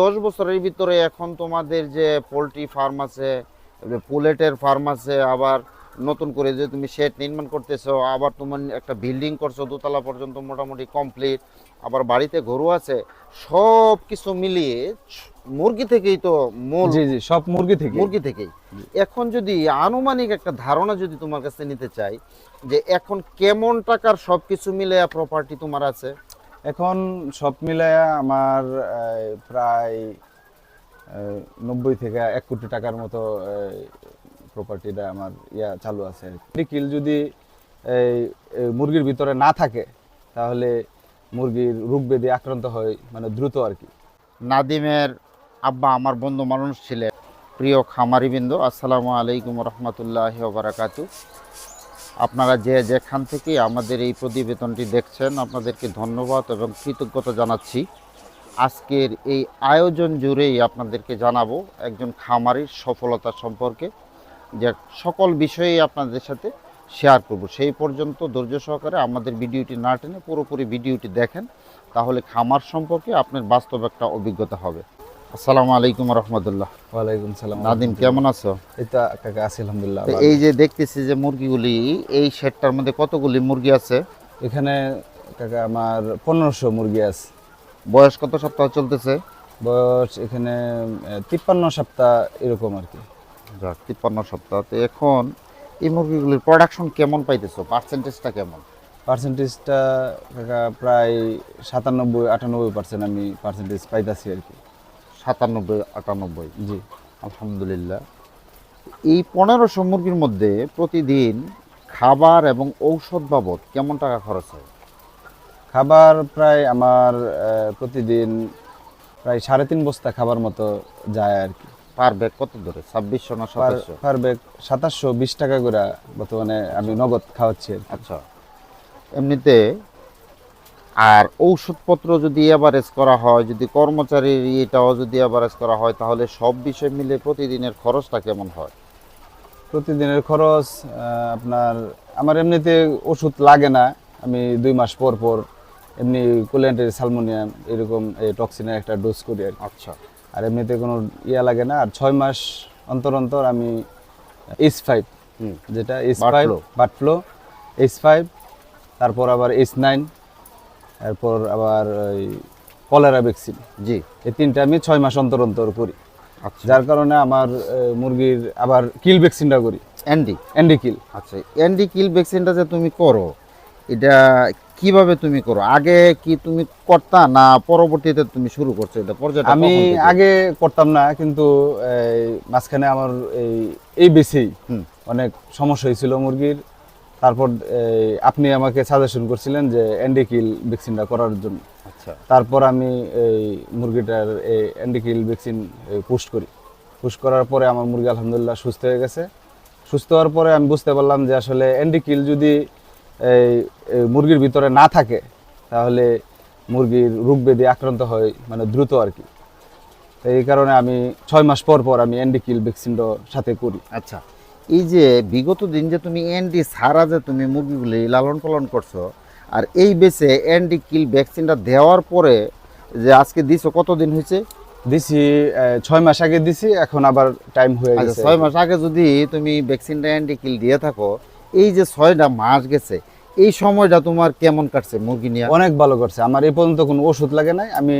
দশ বছরের ভিতরে এখন তোমাদের যে পোলট্রি ফার্ম আছে পুলেটের ফার্ম আছে আবার নতুন করে যে তুমি শেড নির্মাণ করতেছো আবার তোমার একটা বিল্ডিং করছ দোতলা পর্যন্ত মোটামুটি কমপ্লিট আবার বাড়িতে গরু আছে সব কিছু মিলিয়ে মুরগি থেকেই তো মূল জি জি সব মুরগি থেকে মুরগি থেকেই। এখন যদি আনুমানিক একটা ধারণা যদি তোমার কাছে নিতে চাই যে এখন কেমন টাকার সব কিছু মিলে প্রপার্টি তোমার আছে? এখন সব মিলায়া আমার প্রায় নব্বই থেকে এক কোটি টাকার মতো প্রপার্টিটা আমার ইয়া চালু আছে কিল যদি এই মুরগির ভিতরে না থাকে, তাহলে মুরগির রোগ ব্যাধি আক্রান্ত হয় মানে দ্রুত আর কি। নাদিমের আব্বা আমার বন্ধু মানুষ ছিলেন। প্রিয় খামারিবৃন্দ, আসসালামু আলাইকুম রহমতুল্লাহ বারাকাতু আপনারা যে যেখান থেকে আমাদের এই প্রতিবেদনটি দেখছেন, আপনাদেরকে ধন্যবাদ এবং কৃতজ্ঞতা জানাচ্ছি। আজকের এই আয়োজন জুড়েই আপনাদেরকে জানাব একজন খামারির সফলতা সম্পর্কে, যে সকল বিষয়েই আপনাদের সাথে শেয়ার করব। সেই পর্যন্ত ধৈর্য সহকারে আমাদের ভিডিওটি না টেনে পুরোপুরি ভিডিওটি দেখেন, তাহলে খামার সম্পর্কে আপনার বাস্তব একটা অভিজ্ঞতা হবে। আসসালামু আলাইকুম রহমতুল্লাহ। ওয়ালাইকুম সালাম। নাদিম কেমন আছো? এই তো কাকা আছি আলহামদুলিল্লাহ এই যে দেখতেছি যে মুরগিগুলি এই শেডটার মধ্যে কতগুলি মুরগি আছে? এখানে কাকা আমার পনেরোশো মুরগি আছে। বয়স কত সপ্তাহ চলতেছে? বয়স এখানে তিপ্পান্ন সপ্তাহ এরকম আর কি। যাক তিপ্পান্ন সপ্তাহ। তো এখন এই মুরগিগুলির প্রোডাকশন কেমন পাইতেছো? পার্সেন্টেজটা কেমন? পার্সেন্টেজটা কাকা প্রায় সাতানব্বই আটানব্বই পার্সেন্ট আমি পার্সেন্টেজ পাইতাছি আর কি। সাতানব্বই আটানব্বই। জি। আলহামদুলিল্লাহ। এই পনেরোশো মুরগির মধ্যে প্রতিদিন খাবার এবং ঔষধ বাবদ কেমন টাকা খরচ হয়? খাবার প্রায় আমার প্রতিদিন প্রায় সাড়ে তিন বস্তা খাবার মতো যায় আর কি। পার ব্যাগ কত ধরে ছাব্বিশশো না সাতাশশো? পার ব্যাগ সাতাশশো বিশ টাকা করে বর্তমানে আমি নগদ খাওয়াচ্ছি আচ্ছা। এমনিতে আর ঔষধপত্র যদি এভারেজ করা হয় যদি কর্মচারীর ইয়েটাও যদি এভারেজ করা হয় তাহলে সব বিষয় মিলে প্রতিদিনের খরচটা কেমন হয়? প্রতিদিনের খরচ আপনার আমার এমনিতে ওষুধ লাগে না। আমি দুই মাস পর পর এমনি কোলেন্টের সালমোনিয়াম এরকম এই টক্সিনের একটা ডোজ করি আর আচ্ছা। আর এমনিতে কোনো ইয়া লাগে না। আর ছয় মাস অন্তর অন্তর আমি এইচ ফাইভ যেটা H five flu। Bird flu H five তারপর আবার এইচ নাইন এরপর আবার ওই কলেরা ভ্যাকসিন। জি এই তিনটা আমি ছয় মাস অন্তর অন্তর করি। আচ্ছা। যার কারণে আমার মুরগির আবার কিল ভ্যাকসিনটা করি। ND ND kill. আচ্ছা অ্যান্ডি কিল ভ্যাকসিনটা যে তুমি করো এটা কীভাবে তুমি করো? আগে কি তুমি করতা না পরবর্তীতে তুমি শুরু করছ এটা পর্যায়টা আমি আগে করতাম না কিন্তু এই মাঝখানে আমার এই এই বেশি। অনেক সমস্যা হয়েছিল মুরগির। তারপর আপনি আমাকে সাজেশন করছিলেন যে অ্যান্ডিকিল ভ্যাকসিনটা করার জন্য। আচ্ছা। তারপর আমি এই মুরগিটার এই অ্যান্ডিকিল ভ্যাকসিন পোস্ট করি। পোস্ট করার পরে আমার মুরগি আলহামদুলিল্লাহ সুস্থ হয়ে গেছে। সুস্থ হওয়ার পরে আমি বুঝতে পারলাম যে আসলে অ্যান্ডিকিল যদি এই মুরগির ভিতরে না থাকে তাহলে মুরগির রোগ ব্যাধি আক্রান্ত হয় মানে দ্রুত আর কি। এই কারণে আমি ছয় মাস পর পর আমি অ্যান্ডিকিল ভ্যাকসিনটা সাথে করি। আচ্ছা। এই যে বিগত দিন যে তুমি এনডি সারা যে তুমি মুরগিগুলি লালন পালন করছ আর এই বেসে এনডি কিল ভ্যাকসিনটা দেওয়ার পরে যে আজকে দিছো কতদিন হয়েছে? দিছি ছয় মাস আগে দিছি এখন আবার টাইম হয়ে আচ্ছা গেছে। ছয় মাস আগে যদি তুমি ভ্যাকসিনটা এনডি কিল দিয়ে থাকো এই যে ছয়টা মাস গেছে এই সময়টা তোমার কেমন কাটছে মুরগি নিয়ে? অনেক ভালো করছে। আমার এই পর্যন্ত কোনো ওষুধ লাগে নাই। আমি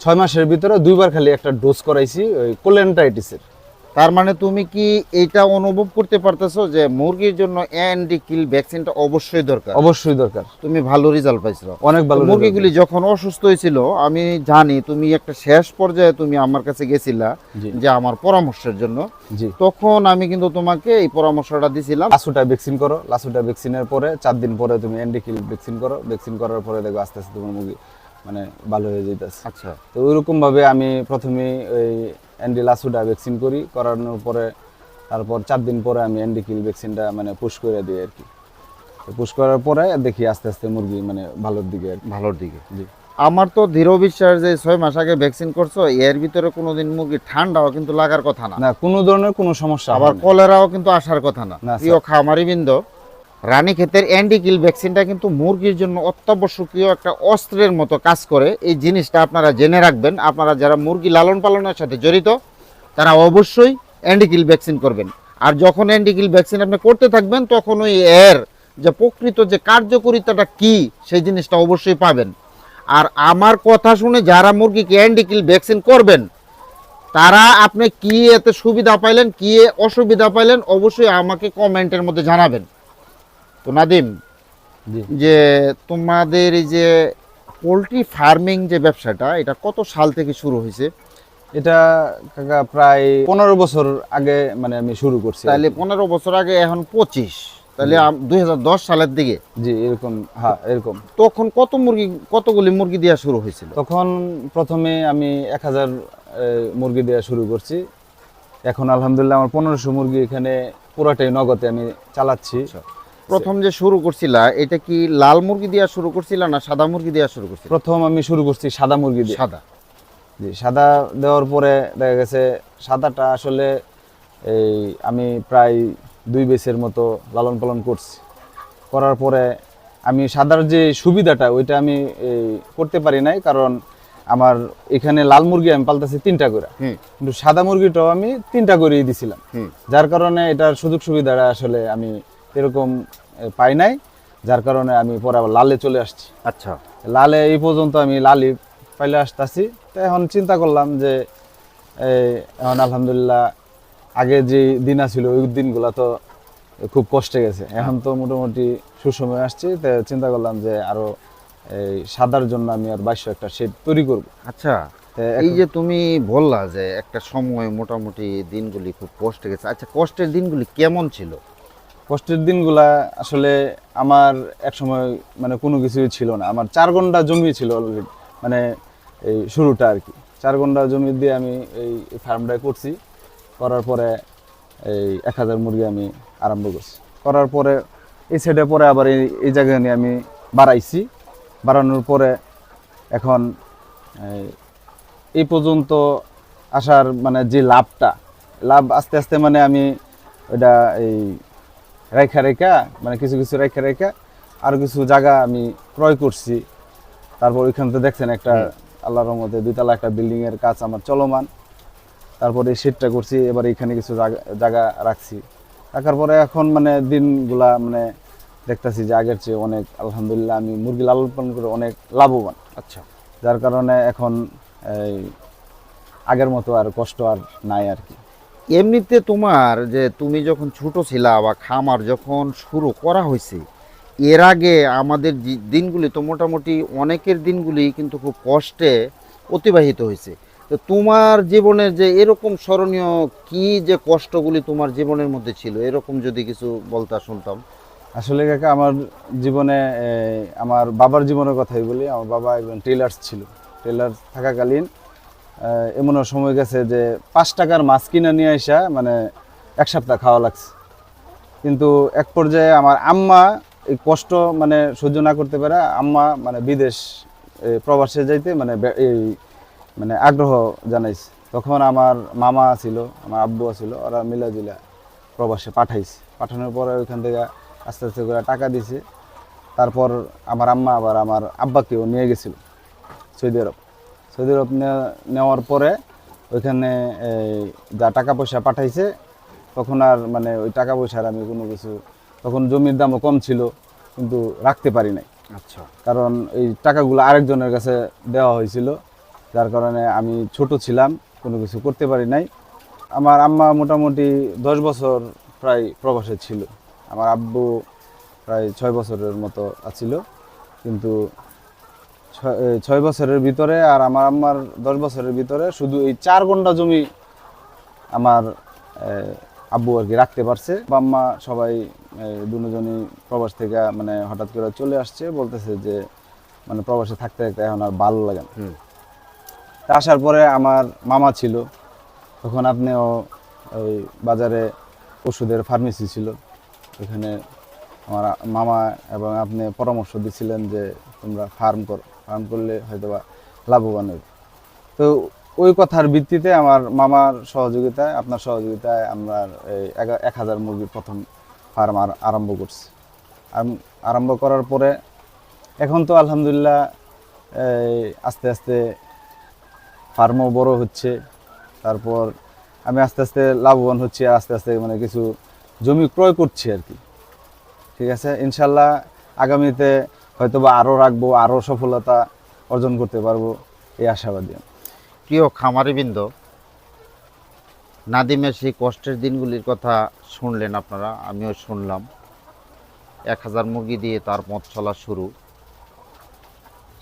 ছয় মাসের ভিতরে দুইবার খালি একটা ডোজ করাইছি ওই কোলেন্টাইটিসের তার মানে তুমি কি এটা অনুভব করতে পারতেছো যে মুরগির জন্য এনডি কিল ভ্যাকসিনটা অবশ্যই দরকার? অবশ্যই দরকার। তুমি ভালো রেজাল্ট পাইছো। অনেক ভালো মুরগিগুলি যখন অসুস্থ হয়েছিল আমি জানি তুমি একটা শেষ পর্যায়ে তুমি আমার কাছে গেছিলা যে আমার পরামর্শের জন্য। তখন আমি কিন্তু তোমাকে এই পরামর্শটা দিছিলাম। লাসুটা ভ্যাকসিন করো। লাসুটা ভ্যাকসিনের পরে চার দিন পরে তুমি অ্যান্ডিকিল ভ্যাকসিন করো। ভ্যাকসিন করার পরে দেখো আস্তে আস্তে তোমার মুরগি মানে ভালো হয়ে যেতেছে আচ্ছা। তো ওইরকম ভাবে আমি প্রথমে ওই অ্যান্ডি লাসুটা ভ্যাকসিন করি করানোর পরে তারপর চার দিন পরে আমি অ্যান্ডিকিল ভ্যাকসিনটা মানে পুশ করে দিই আর কি। পুশ করার পরে দেখি আস্তে আস্তে মুরগি মানে ভালোর দিকে আর ভালোর দিকে। জি। আমার তো দৃঢ় বিশ্বাস যে ছয় মাস আগে ভ্যাকসিন করছ এর ভিতরে কোনোদিন মুরগি ঠান্ডাও কিন্তু লাগার কথা না। না কোনো ধরনের কোনো সমস্যা আবার কলেরাও কিন্তু আসার কথা না। না, প্রিয় খামারি বৃন্দ রানীক্ষেতের অ্যান্টিকিল ভ্যাকসিনটা কিন্তু মুরগির জন্য অত্যাবশ্যকীয় একটা অস্ত্রের মতো কাজ করে। এই জিনিসটা আপনারা জেনে রাখবেন। আপনারা যারা মুরগি লালন পালনের সাথে জড়িত, তারা অবশ্যই অ্যান্টিকিল ভ্যাকসিন করবেন। আর যখন অ্যান্টিকিল ভ্যাকসিন আপনি করতে থাকবেন, তখন ওই এর যে প্রকৃত যে কার্যকারিতাটা কি, সেই জিনিসটা অবশ্যই পাবেন। আর আমার কথা শুনে যারা মুরগিকে অ্যান্টিকিল ভ্যাকসিন করবেন, তারা আপনি কি এতে সুবিধা পাইলেন, কি অসুবিধা পাইলেন, অবশ্যই আমাকে কমেন্টের মধ্যে জানাবেন। তো নাদিম যে তোমাদের এই যে পোলট্রি ফার্মিং যে ব্যবসাটা এটা কত সাল থেকে শুরু হয়েছে? এটা কাকা প্রায় পনেরো বছর আগে মানে আমি শুরু করছি তাহলে পনেরো বছর আগে এখন পঁচিশ। তাহলে দু হাজার দশ সালের দিকে। জি এরকম হ্যাঁ এরকম। তখন কত মুরগি কতগুলি মুরগি দেওয়া শুরু হয়েছিল? তখন প্রথমে আমি এক হাজার মুরগি দেওয়া শুরু করছি। এখন আলহামদুলিল্লাহ আমার পনেরোশো মুরগি এখানে পুরোটাই নগদে আমি চালাচ্ছি। প্রথম যে শুরু করছিলা এটা কি লাল মুরগি দেওয়া শুরু করছিলা না সাদা মুরগি দেওয়া শুরু করছিল? প্রথম আমি শুরু করছি সাদা মুরগি দিয়ে। সাদা। জি সাদা দেওয়ার পরে দেখা গেছে সাদাটা আসলে এই আমি প্রায় দুই বেসের মতো লালন পালন করছি। করার পরে আমি সাদার যে সুবিধাটা ওইটা আমি এই, করতে পারি নাই কারণ আমার এখানে লাল মুরগি আমি পালতেছি তিনটা করে। কিন্তু সাদা মুরগিটাও আমি তিনটা করেই দিছিলাম। যার কারণে এটার সুযোগ সুবিধাটা আসলে আমি এরকম পাই নাই যার কারণে আমি পরে আবার লালে চলে আসছি। আচ্ছা। লালে এই পর্যন্ত আমি লালি পাইলে আসতে আসতেছি। তো এখন চিন্তা করলাম যে এখন আলহামদুলিল্লাহ আগে যে দিন আছিল ওই দিনগুলো তো খুব কষ্টে গেছে। এখন তো মোটামুটি সুসময় আসছে তো চিন্তা করলাম যে আরও এই সাদার জন্য আমি আর বাইশশো একটা শেড তৈরি করব। আচ্ছা এই যে তুমি বললা যে একটা সময় মোটামুটি দিনগুলি খুব কষ্টে গেছে। আচ্ছা কষ্টের দিনগুলি কেমন ছিল? কষ্টের দিনগুলা আসলে আমার এক সময় মানে কোনো কিছুই ছিল না। আমার চার ঘণ্টা জমি ছিল অলরেডি মানে এই শুরুটা আর কি। চার ঘণ্টা জমি দিয়ে আমি এই ফার্মটা করছি। করার পরে এই এক হাজার মুরগি আমি আরম্ভ করছি। করার পরে এই সাইডে পরে আবার এই এই জায়গা নিয়ে আমি বাড়াইছি। বাড়ানোর পরে এখন এই, পর্যন্ত আসার মানে যে লাভটা লাভ আস্তে আস্তে মানে আমি ওটা এই রেখা রেখা মানে কিছু কিছু রেখা রেখা আর কিছু জায়গা আমি ক্রয় করছি। তারপর ওইখান তো দেখছেন একটা আল্লাহর রহমতে দুইতলা একটা বিল্ডিং এর কাজ আমার চলমান। তারপরে এই শেডটা করছি এবার এখানে কিছু জায়গা- জায়গা রাখছি। রাখার পরে এখন মানে দিনগুলা মানে দেখতেছি যে আগের চেয়ে অনেক আলহামদুলিল্লাহ আমি মুরগি লালন পালন করে অনেক লাভবান। আচ্ছা। যার কারণে এখন এই আগের মতো আর কষ্ট আর নাই আর কি। এমনিতে তোমার যে তুমি যখন ছোট ছিলা বা খামার যখন শুরু করা হয়েছে, এর আগে আমাদের দিনগুলি তো মোটামুটি অনেকের দিনগুলি কিন্তু খুব কষ্টে অতিবাহিত হয়েছে। তো তোমার জীবনের যে এরকম স্মরণীয় কি যে কষ্টগুলি তোমার জীবনের মধ্যে ছিল? এরকম যদি কিছু বলতা শুনতাম। আসলে কাকা, আমার জীবনে আমার বাবার জীবনের কথাই বলি। আমার বাবা একজন টেলার্স ছিল। টেলার থাকাকালীন এমনও সময় গেছে যে পাঁচ টাকার মাছ কিনে নিয়ে আসা মানে এক সপ্তাহ খাওয়া লাগছে। কিন্তু এক পর্যায়ে আমার আম্মা এই কষ্ট মানে সহ্য না করতে পারে আম্মা মানে বিদেশ প্রবাসে যাইতে মানে এই মানে আগ্রহ জানাইছে। তখন আমার মামা ছিল, আমার আব্বু ছিল, ওরা মিলাজিলা প্রবাসে পাঠাইছে। পাঠানোর পরে ওইখান থেকে আস্তে আস্তে করে টাকা দিছে। তারপর আমার আম্মা আবার আমার আব্বাকেও নিয়ে গেছিল সৌদি আরব। সৌদি আরব নেওয়ার পরে ওইখানে এই, যা টাকা পয়সা পাঠাইছে তখন আর মানে ওই টাকা পয়সার আমি কোনো কিছু তখন জমির দামও কম ছিল কিন্তু রাখতে পারি নাই। আচ্ছা। কারণ এই টাকাগুলো আরেকজনের কাছে দেওয়া হয়েছিল যার কারণে আমি ছোট ছিলাম কোনো কিছু করতে পারি নাই। আমার আম্মা মোটামুটি দশ বছর প্রায় প্রবাসে ছিল। আমার আব্বু প্রায় ছয় বছরের মতো আছিল কিন্তু ছয়- বছরের ভিতরে আর আমার আম্মার দশ বছরের ভিতরে শুধু এই চার ঘণ্টা জমি আমার আব্বু আর কি রাখতে পারছে। বাম্মা সবাই দুজনই প্রবাস থেকে মানে হঠাৎ করে চলে আসছে বলতেছে যে মানে প্রবাসে থাকতে থাকতে এখন আর ভালো লাগে না। আসার পরে আমার মামা ছিল তখন আপনিও ওই বাজারে ওষুধের ফার্মেসি ছিল। ওখানে আমার মামা এবং আপনি পরামর্শ দিছিলেন যে তোমরা ফার্ম করো। ফার্ম করলে হয়তো বা লাভবান হবে তো ওই কথার ভিত্তিতে আমার মামার সহযোগিতায়, আপনার সহযোগিতায় আমরা এক হাজার মুরগির প্রথম ফার্ম আর আরম্ভ করছি। আরম্ভ করার পরে এখন তো আলহামদুলিল্লাহ আস্তে আস্তে ফার্মও বড় হচ্ছে। তারপর আমি আস্তে আস্তে লাভবান হচ্ছি আর আস্তে আস্তে মানে কিছু জমি ক্রয় করছি আর কি। ঠিক আছে? ইনশাল্লাহ আগামীতে হয়তো বা আরও রাখব আরও সফলতা অর্জন করতে পারব, এই আশাবাদী। প্রিয় খামারিবৃন্দ, নাদিমের সেই কষ্টের দিনগুলির কথা শুনলেন আপনারা, আমিও শুনলাম। এক হাজার মুরগি দিয়ে তার পথ চলা শুরু।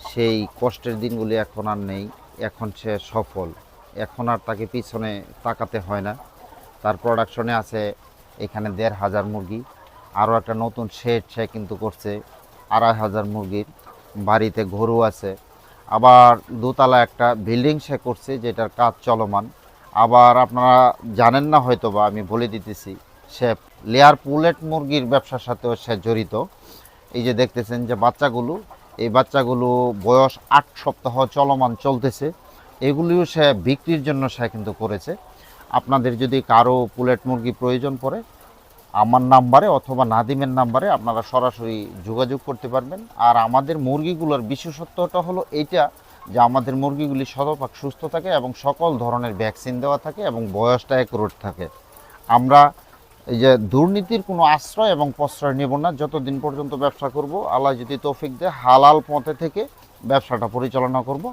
সেই কষ্টের দিনগুলি এখন আর নেই, এখন সে সফল। এখন আর তাকে পিছনে তাকাতে হয় না। তার প্রোডাকশনে আছে এখানে দেড় হাজার মুরগি। আরও একটা নতুন শেড সে কিন্তু করছে। আড়াই হাজার মুরগির বাড়িতে গরু আছে। আবার দোতলা একটা বিল্ডিং সে করছে যেটার কাজ চলমান। আবার আপনারা জানেন না হয়তো বা আমি বলে দিতেছি, সে লেয়ার পুলেট মুরগির ব্যবসার সাথেও সে জড়িত। এই যে দেখতেছেন যে বাচ্চাগুলো, এই বাচ্চাগুলো বয়স আট সপ্তাহ চলমান চলতেছে। এগুলিও সে বিক্রির জন্য সে কিন্তু করেছে। আপনাদের যদি কারও পুলেট মুরগি প্রয়োজন পড়ে আমার নাম্বারে অথবা নাদিমের নাম্বারে আপনারা সরাসরি যোগাযোগ করতে পারবেন। আর আমাদের মুরগিগুলোর বিশেষত্বটা হলো এইটা যে আমাদের মুরগিগুলি শতভাগ সুস্থ থাকে এবং সকল ধরনের ভ্যাকসিন দেওয়া থাকে এবং বয়সটা একরোট থাকে। আমরা এই যে দুর্নীতির কোনো আশ্রয় এবং প্রশ্রয় নেব না, যতদিন পর্যন্ত ব্যবসা করব, আল্লাহ যদি তৌফিক দেয়, হালাল পথে থেকে ব্যবসাটা পরিচালনা করব।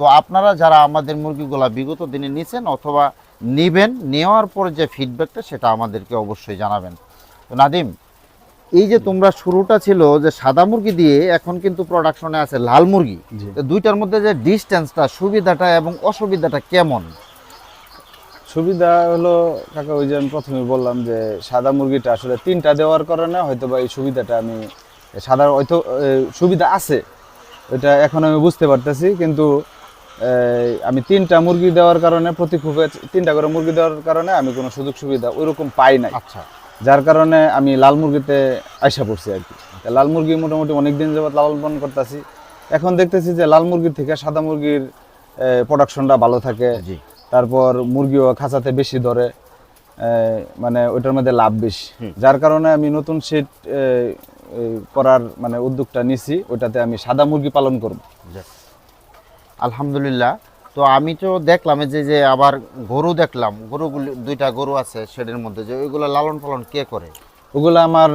তো আপনারা যারা আমাদের মুরগিগুলা বিগত দিনে নিছেন অথবা নেবেন নেওয়ার পরে যে ফিডব্যাকটা সেটা আমাদেরকে অবশ্যই জানাবেন। তো নাদিম এই যে তোমরা শুরুটা ছিল যে সাদা মুরগি দিয়ে এখন কিন্তু প্রোডাকশনে আছে লাল মুরগি। দুইটার মধ্যে যে ডিস্টেন্সটা সুবিধাটা এবং অসুবিধাটা কেমন? সুবিধা হলো কাকা ওই যে আমি প্রথমে বললাম যে সাদা মুরগিটা আসলে তিনটা দেওয়ার কারণে হয়তো বা এই সুবিধাটা আমি সাদা হয়তো সুবিধা আছে। ওইটা এখন আমি বুঝতে পারতেছি কিন্তু আমি তিনটা মুরগি দেওয়ার কারণে প্রতি খুপে তিনটা করে মুরগি দেওয়ার কারণে আমি কোনো সুযোগ সুবিধা ওইরকম পাই নাই। আচ্ছা। যার কারণে আমি লাল মুরগিতে আইসা পড়ছি আর কি। লাল মুরগি মোটামুটি অনেক দিন যাবত লালন পালন করতেছি। এখন দেখতেছি যে লাল মুরগির থেকে সাদা মুরগির প্রোডাকশনটা ভালো থাকে। তারপর মুরগিও খাঁচাতে বেশি ধরে মানে ওইটার মধ্যে লাভ বেশি। যার কারণে আমি নতুন সেট করার মানে উদ্যোগটা নিছি ওইটাতে আমি সাদা মুরগি পালন করব। আলহামদুলিল্লাহ। তো আমি তো দেখলাম যে যে আবার গরু দেখলাম গরুগুলি দুইটা গরু আছে শেডের মধ্যে যে ওইগুলো লালন পালন কে করে? ওগুলো আমার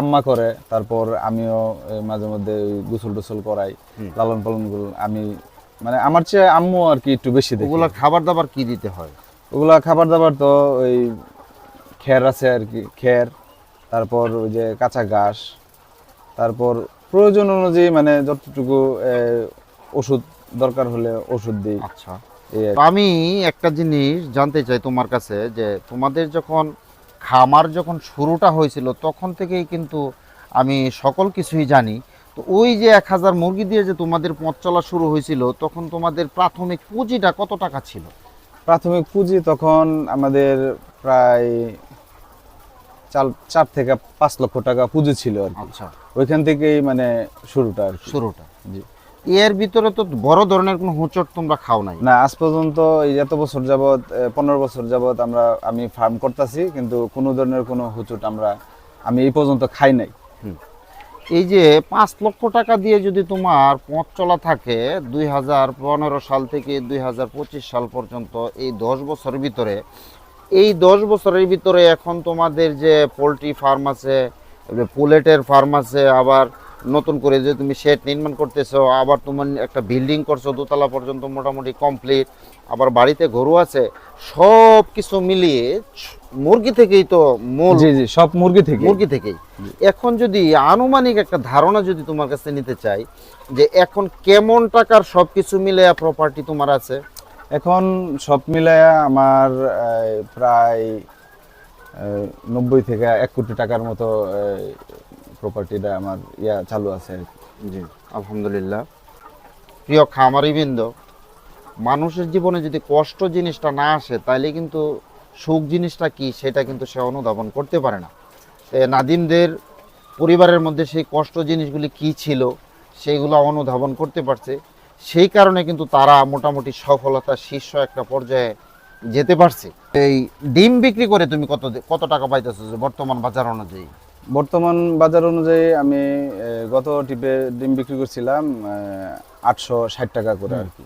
আম্মা করে তারপর আমিও মাঝে মধ্যে গোসল টোসল করাই লালন পালনগুলো আমি মানে আমার চেয়ে আম্মু আর কি একটু বেশি দেয় ওগুলো খাবার দাবার কি দিতে হয়? ওগুলা খাবার দাবার তো ওই খের আছে আর কি খের তারপর ওই যে কাঁচা ঘাস তারপর প্রয়োজন অনুযায়ী মানে যতটুকু ওষুধ দরকার হলে ওষুধ দিই। আচ্ছা। আমি একটা জিনিস জানতে চাই তোমার কাছে যে তোমাদের যখন খামার যখন শুরুটা হয়েছিল তখন থেকেই কিন্তু আমি সকল কিছুই জানি। তো ওই যে এক হাজার মুরগি দিয়ে যে তোমাদের পথ চলা শুরু হয়েছিল তখন তোমাদের প্রাথমিক পুঁজিটা কত টাকা ছিল? প্রাথমিক পুঁজি তখন আমাদের প্রায় চার চার থেকে পাঁচ লক্ষ টাকা পুঁজি ছিল আর কি। আচ্ছা। ওইখান থেকেই মানে শুরুটা আর কি। শুরুটা। জি। এর ভিতরে তো বড় ধরনের কোনো হোঁচট তোমরা খাও নাই। না আজ পর্যন্ত এই এত বছর যাবত পনেরো বছর যাবত আমরা আমি ফার্ম করতেছি কিন্তু কোনো ধরনের কোনো হুচুট আমরা আমি এই পর্যন্ত খাই নাই। এই যে পাঁচ লক্ষ টাকা দিয়ে যদি তোমার পথ চলা থাকে দুই হাজার পনেরো সাল থেকে দুই হাজার পঁচিশ সাল পর্যন্ত এই দশ বছরের ভিতরে এই দশ বছরের ভিতরে এখন তোমাদের যে পোলট্রি ফার্ম আছে পুলেটের ফার্ম আছে আবার নতুন করে যে তুমি শেড নির্মাণ করতেছো আবার তোমার একটা বিল্ডিং করছ দোতলা পর্যন্ত মোটামুটি কমপ্লিট আবার বাড়িতে গরু আছে সব কিছু মিলিয়ে মুরগি থেকেই তো মূল জি জি সব মুরগি থেকে মুরগি থেকেই। এখন যদি আনুমানিক একটা ধারণা যদি তোমার কাছে নিতে চাই যে এখন কেমন টাকার সব কিছু মিলে প্রপার্টি তোমার আছে? এখন সব মিলায়া আমার প্রায় নব্বই থেকে এক কোটি টাকার মতো প্রপার্টিটা আমার ইয়া চালু আছে জি, আলহামদুলিল্লাহ। প্রিয় খামারিবৃন্দ, মানুষের জীবনে যদি কষ্ট জিনিসটা না আসে, তাইলে কিন্তু সুখ জিনিসটা কি, সেটা কিন্তু সে অনুধাবন করতে পারে না। নাদিমদের পরিবারের মধ্যে সেই কষ্ট জিনিসগুলি কি ছিল সেইগুলো অনুধাবন করতে পারছে। সেই কারণে কিন্তু তারা মোটামুটি সফলতার শীর্ষ একটা পর্যায়ে যেতে পারছে। এই ডিম বিক্রি করে তুমি কত কত টাকা পাইতেছো বর্তমান বাজার অনুযায়ী? বর্তমান বাজার অনুযায়ী আমি গত টিপে ডিম বিক্রি করছিলাম আটশো ষাট টাকা করে আর কি।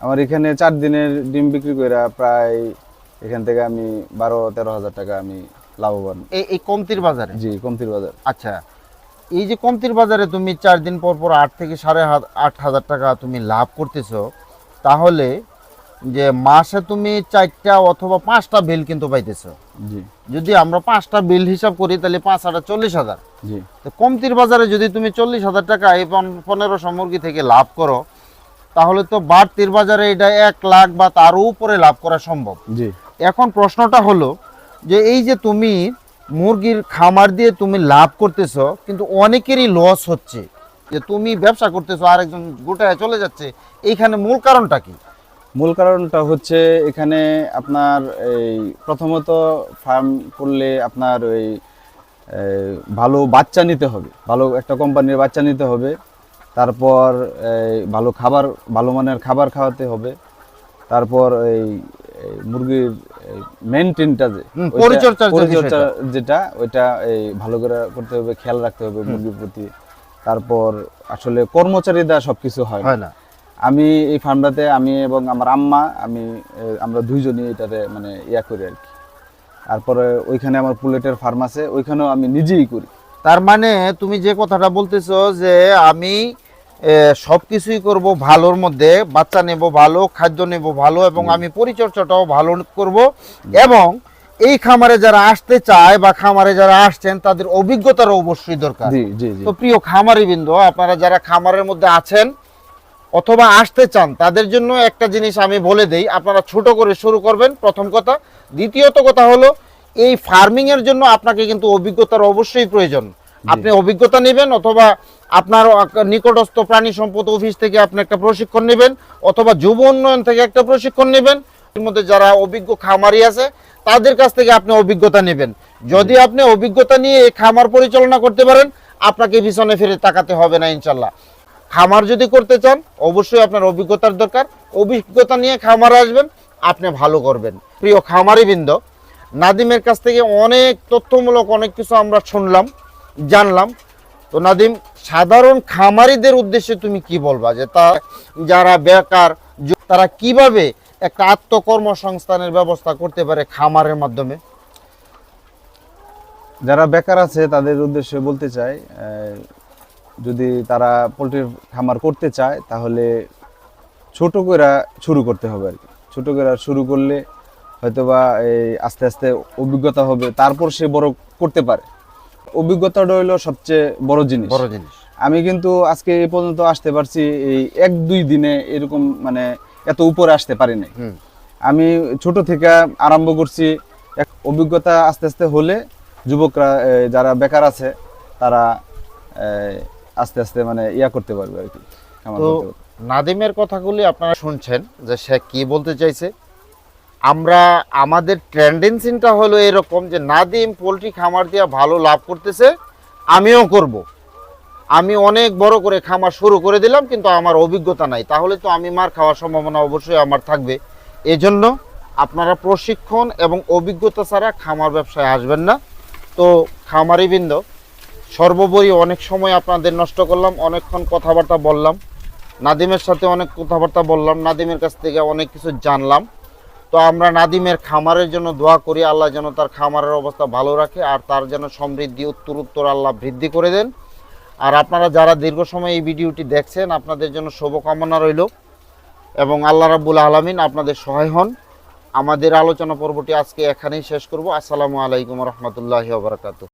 আমার এখানে চার দিনের ডিম বিক্রি করে প্রায় এখান থেকে আমি বারো তেরো হাজার টাকা আমি লাভবান। এই এই কমতির বাজারে? জি কমতির বাজার। আচ্ছা এই যে কমতির বাজারে তুমি চার দিন পর পর আট থেকে সাড়ে আট হাজার টাকা তুমি লাভ করতেছো তাহলে যে মাসে তুমি চারটা অথবা পাঁচটা বিল কিন্তু পাইতেছো। যদি আমরা পাঁচটা বিল হিসাব করি তাহলে পাঁচ আটা চল্লিশ হাজার। তো কমতির বাজারে যদি তুমি চল্লিশ হাজার টাকা এই পন- পনেরোশো মুরগি থেকে লাভ করো তাহলে তো বাড়তির বাজারে এটা এক লাখ বা তার উপরে লাভ করা সম্ভব। এখন প্রশ্নটা হলো যে এই যে তুমি মুরগির খামার দিয়ে তুমি লাভ করতেছো কিন্তু অনেকেরই লস হচ্ছে। যে তুমি ব্যবসা করতেছো আর একজন গোটায় চলে যাচ্ছে এইখানে মূল কারণটা কি? মূল কারণটা হচ্ছে এখানে আপনার এই প্রথমত ফার্ম করলে আপনার ওই ভালো বাচ্চা নিতে হবে। ভালো একটা কোম্পানির বাচ্চা নিতে হবে। তারপর ভালো খাবার ভালো মানের খাবার খাওয়াতে হবে। তারপর এই মুরগির মেনটেনটা যে পরিচর্যা যেটা ওইটা এই ভালো করে করতে হবে খেয়াল রাখতে হবে মুরগির প্রতি। তারপর আসলে কর্মচারীরা সবকিছু হয় না। আমি এই ফার্মটাতে আমি এবং আমার আম্মা আমি আমরা দুইজনই এটাতে মানে ইয়া করি আর কি। তারপরে ওইখানে আমার পুলেটের ফার্ম আছে ওইখানেও আমি নিজেই করি। তার মানে তুমি যে কথাটা বলতেছো যে আমি সব কিছুই করব ভালোর মধ্যে বাচ্চা নেব ভালো খাদ্য নেব ভালো এবং আমি পরিচর্যাটাও ভালো করব এবং এই খামারে যারা আসতে চায় বা খামারে যারা আসছেন তাদের অভিজ্ঞতারও অবশ্যই দরকার। তো প্রিয় খামারি বিন্দু আপনারা যারা খামারের মধ্যে আছেন অথবা আসতে চান তাদের জন্য একটা জিনিস আমি বলে দেই আপনারা ছোট করে শুরু করবেন প্রথম কথা। দ্বিতীয়ত কথা হলো এই ফার্মিং এর জন্য আপনাকে কিন্তু অভিজ্ঞতার অবশ্যই প্রয়োজন। আপনি অভিজ্ঞতা নেবেন অথবা আপনার নিকটস্থ প্রাণী সম্পদ অফিস থেকে আপনি একটা প্রশিক্ষণ নেবেন অথবা যুব উন্নয়ন থেকে একটা প্রশিক্ষণ নেবেন। এর মধ্যে যারা অভিজ্ঞ খামারি আছে তাদের কাছ থেকে আপনি অভিজ্ঞতা নেবেন। যদি আপনি অভিজ্ঞতা নিয়ে এই খামার পরিচালনা করতে পারেন আপনাকে পিছনে ফিরে তাকাতে হবে না ইনশাল্লাহ খামার যদি করতে চান, অবশ্যই আপনার অভিজ্ঞতার দরকার। অভিজ্ঞতা নিয়ে খামার আসবেন, আপনি ভালো করবেন। প্রিয় খামারি বৃন্দ নাদিমের কাছ থেকে অনেক তথ্যমূলক অনেক কিছু আমরা শুনলাম, জানলাম। তো নাদিম, সাধারণ খামারিদের উদ্দেশ্যে তুমি কি বলবা? যে তা, যারা বেকার তারা কীভাবে একটা আত্মকর্মসংস্থানের ব্যবস্থা করতে পারে খামারের মাধ্যমে? যারা বেকার আছে, তাদের উদ্দেশ্যে বলতে চাই যদি তারা পোলট্রির খামার করতে চায় তাহলে ছোট করে শুরু করতে হবে আর কি। ছোট করে শুরু করলে হয়তোবা এই আস্তে আস্তে অভিজ্ঞতা হবে তারপর সে বড় করতে পারে। অভিজ্ঞতাটা হলো সবচেয়ে বড় জিনিস। বড় জিনিস। আমি কিন্তু আজকে এই পর্যন্ত আসতে পারছি এই এক দুই দিনে এরকম মানে এত উপরে আসতে পারি নাই। আমি ছোট থেকে আরম্ভ করছি এক অভিজ্ঞতা আস্তে আস্তে হলে যুবকরা যারা বেকার আছে তারা এ, আস্তে আস্তে মানে ইয়া করতে পারবে আর কি তো নাদিমের কথাগুলি আপনারা শুনছেন যে সে কি বলতে চাইছে। আমরা আমাদের ট্রেন্ডেন্সিটা হলো এরকম যে নাদিম পোলট্রি খামার দিয়ে ভালো লাভ করতেছে আমিও করব। আমি অনেক বড় করে খামার শুরু করে দিলাম কিন্তু আমার অভিজ্ঞতা নাই। তাহলে তো আমি মার খাওয়ার সম্ভাবনা অবশ্যই আমার থাকবে। এজন্য আপনারা প্রশিক্ষণ এবং অভিজ্ঞতা ছাড়া খামার ব্যবসায় আসবেন না। তো খামারিবৃন্দ সর্বোপরি অনেক সময় আপনাদের নষ্ট করলাম, অনেকক্ষণ কথাবার্তা বললাম। নাদিমের সাথে অনেক কথাবার্তা বললাম, নাদিমের কাছ থেকে অনেক কিছু জানলাম। তো আমরা নাদিমের খামারের জন্য দোয়া করি, আল্লাহ যেন তার খামারের অবস্থা ভালো রাখে আর তার যেন সমৃদ্ধি উত্তর উত্তর আল্লাহ বৃদ্ধি করে দেন। আর আপনারা যারা দীর্ঘ সময় এই ভিডিওটি দেখছেন, আপনাদের জন্য শুভকামনা রইল এবং আল্লাহ রাব্বুল আলমিন আপনাদের সহায় হন। আমাদের আলোচনা পর্বটি আজকে এখানেই শেষ করব। আসসালামু আলাইকুম রহমতুল্লাহ বারকাতু